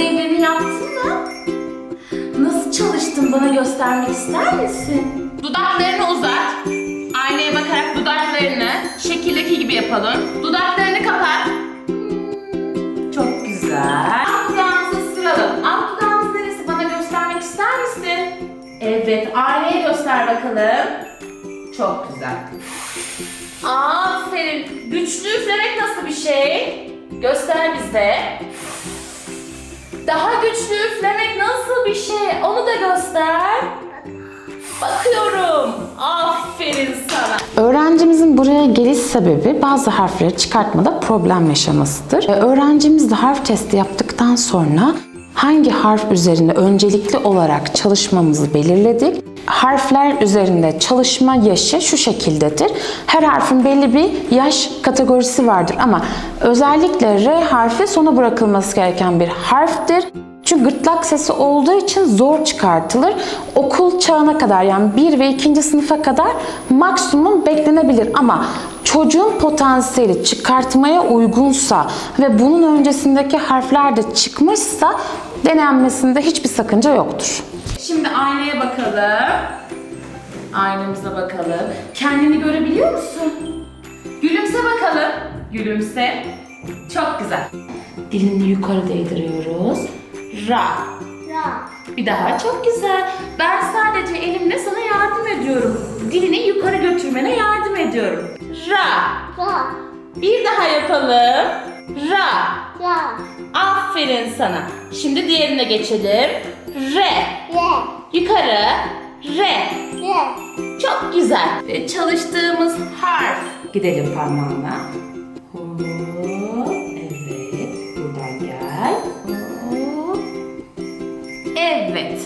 Ödevlerini yaptın mı? Nasıl çalıştın bana göstermek ister misin? Dudaklarını uzat. Aynaya bakarak dudaklarını şekildeki gibi yapalım. Dudaklarını kapat. Çok güzel. Alt dudağımızı ısıralım. Alt dudağımız neresi bana göstermek ister misin? Evet, aynaya göster bakalım. Çok güzel. Aferin. Güçlü üflemek nasıl bir şey? Göster bize. Daha güçlü üflemek nasıl bir şey? Onu da göster. Bakıyorum. Aferin sana. Öğrencimizin buraya geliş sebebi bazı harfleri çıkartmada problem yaşamasıdır. Öğrencimiz de harf testi yaptıktan sonra hangi harf üzerinde öncelikli olarak çalışmamızı belirledik. Harfler üzerinde çalışma yaşı şu şekildedir. Her harfin belli bir yaş kategorisi vardır ama özellikle R harfi sona bırakılması gereken bir harftir. Çünkü gırtlak sesi olduğu için zor çıkartılır. Okul çağına kadar yani 1 ve 2. sınıfa kadar maksimum beklenebilir ama çocuğun potansiyeli çıkartmaya uygunsa ve bunun öncesindeki harfler de çıkmışsa denenmesinde hiçbir sakınca yoktur. Şimdi aynaya bakalım. Aynamıza bakalım. Kendini görebiliyor musun? Gülümse bakalım. Gülümse. Çok güzel. Dilini yukarı değdiriyoruz. Ra. Bir daha çok güzel. Ben sadece elimle sana yardım ediyorum. Dilini yukarı götürmene yardım ediyorum. Ra. Bir daha yapalım. Ra. Aferin sana. Şimdi diğerine geçelim. Re. Yukarı. Re. Çok güzel. Ve çalıştığımız harf. Gidelim parmağına. Hop. Evet. Buradan gel. Hop. Evet.